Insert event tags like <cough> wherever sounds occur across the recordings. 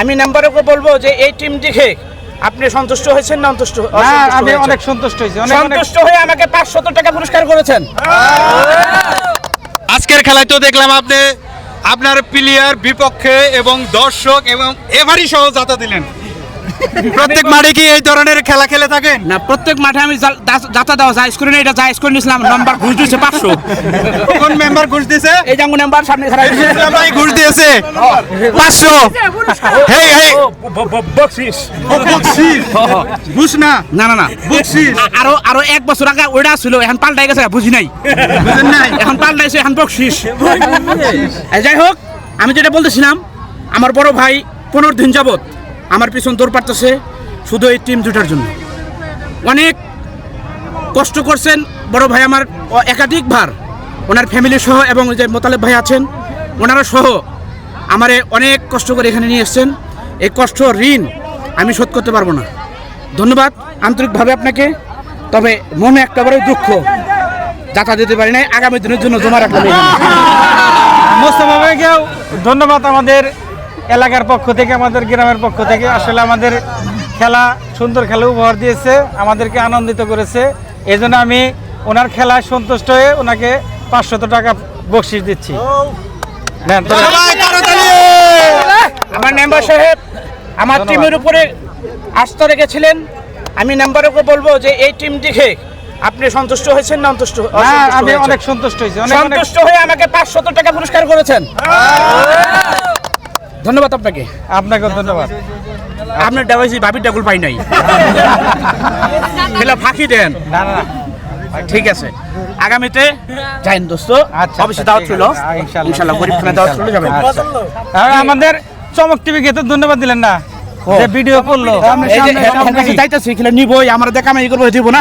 আমি নাম্বারকে বলব যে এই টিম দেখে আপনি সন্তুষ্ট হয়েছেন না সন্তুষ্ট না আমি অনেক সন্তুষ্ট হয়েছি সন্তুষ্ট হয়ে আমাকে পাঁচশত টাকা পুরস্কার করেছেন। আজকের খেলায় তো দেখলাম আপনি আপনার প্লেয়ার বিপক্ষে এবং দর্শক এবং এভারি সহ যাতা দিলেন। প্রত্যেক মাঠে কি এই ধরনের খেলা খেলে থাকেন? না প্রত্যেক মাঠে আমি যাতা দেওয়া যায় স্কোর এটা যায় স্কোর নিয়েছিলাম নাম্বার ঘুষ দিয়েছে পাঁচশো। কোন মেম্বার ঘুষ দিয়েছে এই জাঙ্গু নাম্বার সামনে খারাপ ভাই ঘুষ দিয়েছে। পাঁচশো। হেই হেই। বকশিস। ঘুষ না। না না না। বকশিস। আরও আরও এক বছর আগে ওইটা ছিল এখন পাল্টাই গেছে বুঝি নাই। বুঝেন নাই। এখন পাল্টাইছে এখন বকশিস। যাই হোক আমি যেটা বলতেছিলাম আমার বড় ভাই পনেরো দিন যাবত আমার পিছন দৌড় পারতেছে শুধু এই টিম দুটার জন্য। অনেক কষ্ট করছেন বড় ভাই আমার অ- একাধিকবার ওনার ফ্যামিলি সহ এবং যে মোতালেব ভাই আছেন, ওনারা সহ আমারে অনেক কষ্ট করে এখানে নিয়ে এসছেন। এই কষ্ট, ঋণ আমি শোধ করতে পারব না। ধন্যবাদ। আন্তরিকভাবে আপনাকে, তবে মনে একটা বড় দুঃখ, যাতা দিতে পারি নাই, আগামী দিনের জন্য জমা রাখলাম। মোস্তফা ভাইকেও ধন্যবাদ আমাদের এলাকার পক্ষ থেকে আমাদের গ্রামের পক্ষ থেকে আসলে আমাদের খেলা সুন্দর খেলা উপহার দিয়েছে আমাদেরকে আনন্দিত করেছে। এই আমি ওনার খেলায় সন্তুষ্ট হয়ে ওনাকে পাঁচশত টাকা বকশিস দিচ্ছি। আমার মেম্বার সাহেব আমার টিমের উপরে আস্থা রেখেছিলেন। আমি নাম্বারকে বলব যে এই টিম দেখে আপনি সন্তুষ্ট হয়েছেন না অন্তুষ্ট না আমি অনেক সন্তুষ্ট হয়েছি সন্তুষ্ট হয়ে আমাকে পাঁচশত টাকা পুরস্কার করেছেন। ধন্যবাদ আপনাকে। আপনাকে ধন্যবাদ। আপনার ডাবাইছি ভাবির ডাকুল পাই নাই। খেলা ফাঁকি দেন। না না ঠিক আছে। আগামীতে যাইন দোস্ত। আচ্ছা, অবশ্যই আচ্ছা, দাওয়াত ছিল। ইনশাল্লাহ। গরিব খানা দাওয়াত ছিল যাবেন আর আমাদের চমক টিভিকে তো ধন্যবাদ দিলেন না। যে ভিডিও করল। এই যে এর কাছে যাইতেছি খেলে নিবই আমরা দেখা আমি করব দিব না।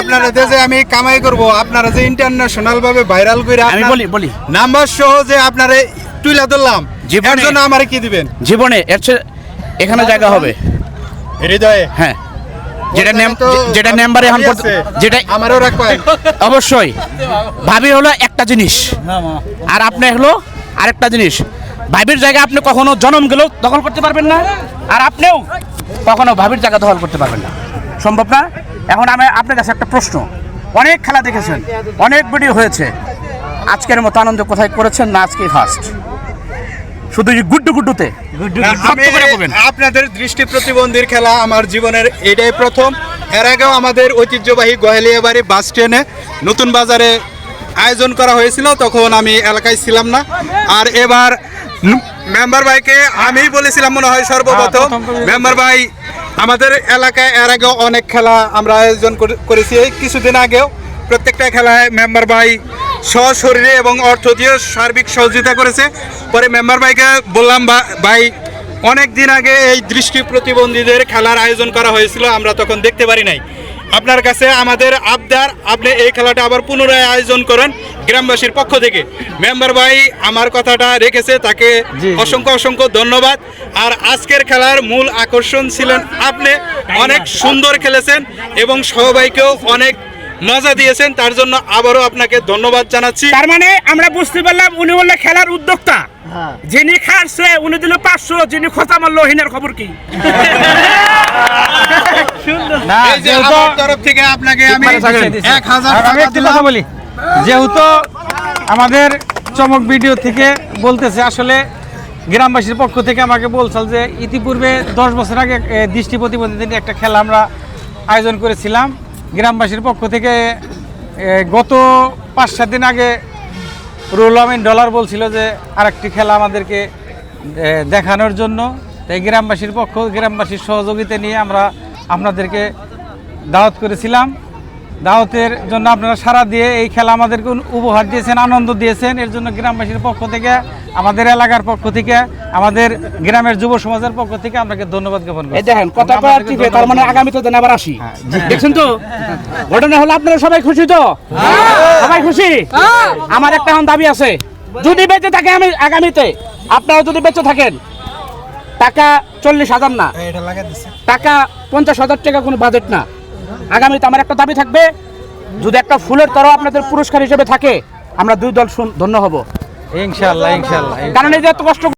আপনারা যে আমি কামাই করব আপনারা যে ইন্টারন্যাশনাল ভাবে ভাইরাল করে আমি বলি বলি। নাম্বার সহ যে আপনারা তুইলা ধরলাম এর জন্য আমারে কি দিবেন? জীবনে এর এখানে জায়গা হবে। হৃদয়ে। হ্যাঁ। যেটা নেম যেটা নাম্বারে এখন পর্যন্ত- যেটা আমারও রাখবেন অবশ্যই। ভাবি হলো একটা জিনিস। আর আপনি হলো আরেকটা জিনিস। ভাবির জায়গা আপনি কখনো জন্ম গেলেও দখল করতে পারবেন না। আর আপনিও কখনো ভাবির জায়গা দখল করতে পারবেন না। সম্ভব না? এখন আমি আপনার কাছে একটা প্রশ্ন। অনেক খেলা দেখেছেন অনেক ভিডিও হয়েছে। আজকের মতো আনন্দ কোথায় করেছেন না আজকে ফার্স্ট শুধু গুড্ডু গুড্ডুতে? আমি। আপনাদের দৃষ্টি প্রতিবন্ধীর খেলা আমার জীবনের এটাই প্রথম। এর আগেও আমাদের ঐতিহ্যবাহী গহেলিয়া বাড়ি বাস ট্রেনে নতুন বাজারে আয়োজন করা হয়েছিল তখন আমি এলাকায় ছিলাম না। আর এবার মেম্বার ভাইকে আমিই বলেছিলাম মনে হয় সর্বপ্রথম। হ্যাঁ, মেম্বার ভাই আমাদের এলাকায় এর আগেও অনেক খেলা আমরা আয়োজন করেছি। এই কিছুদিন আগেও প্রত্যেকটা খেলায় মেম্বার ভাই সশরীরে এবং অর্থ দিয়ে সার্বিক সহযোগিতা করেছে। পরে মেম্বার ভাইকে বললাম, "ভা- ভাই, অনেক দিন আগে এই দৃষ্টি প্রতিবন্ধীদের খেলার আয়োজন করা হয়েছিল, আমরা তখন দেখতে পারি নাই। আপনার কাছে আমাদের আবদার আপনি এই খেলাটা আবার পুনরায় আয়োজন করেন গ্রামবাসীর পক্ষ থেকে। মেম্বার ভাই আমার কথাটা রেখেছে তাকে অসংখ্য অসংখ্য ধন্যবাদ। আর আজকের খেলার মূল আকর্ষণ ছিলেন আপনি অনেক সুন্দর খেলেছেন এবং সবাইকেও অনেক মজা দিয়েছেন তার জন্য আবারও আপনাকে ধন্যবাদ জানাচ্ছি। তার মানে আমরা বুঝতে পারলাম উনি বললে খেলার উদ্যোক্তা। যিনি খাচ্ছে উনি দিল পাঁচশো যিনি খোঁচা মারলো হিনের খবর কি? <laughs> যেহেতু বলি যেহেতু আমাদের চমক ভিডিও থেকে বলতেছে আসলে গ্রামবাসীর পক্ষ থেকে আমাকে বলছিল যে ইতিপূর্বে দশ বছর আগে দৃষ্টি প্রতিবন্ধীদের একটা খেলা আমরা আয়োজন করেছিলাম। গ্রামবাসীর পক্ষ থেকে গত পাঁচ সাত দিন আগে রুল আমিন ডলার বলছিল যে আরেকটি খেলা আমাদেরকে দেখানোর জন্য। তাই গ্রামবাসীর পক্ষ গ্রামবাসীর সহযোগিতা নিয়ে আমরা আপনাদেরকে দাওয়াত করেছিলাম। দাওয়াতের জন্য আপনারা সারা দিয়ে এই খেলা আমাদেরকে উপহার দিয়েছেন আনন্দ দিয়েছেন। এর জন্য গ্রামবাসীর পক্ষ থেকে আমাদের এলাকার পক্ষ থেকে আমাদের গ্রামের যুব সমাজের পক্ষ থেকে আপনাকে ধন্যবাদ জ্ঞাপন করছি। দেখেন কথা তার মানে ধন্যবাদ আগামীতে আবার আসি। দেখছেন তো? ঘটনা হলো আপনারা সবাই খুশি তো? সবাই খুশি? আমার একটা এখন দাবি আছে। যদি বেঁচে থাকে আমি আগামীতে আপনারা যদি বেঁচে থাকেন টাকা চল্লিশ হাজার না। টাকা পঞ্চাশ হাজার টাকা কোনো বাজেট না। আগামীতে আমার একটা দাবি থাকবে যদি একটা ফুলের তরফ আপনাদের পুরস্কার হিসেবে থাকে আমরা দুই দল ধন্য হব। ইনশাল্লাহ ইনশাল্লাহ কারণ এই যে এত কষ্ট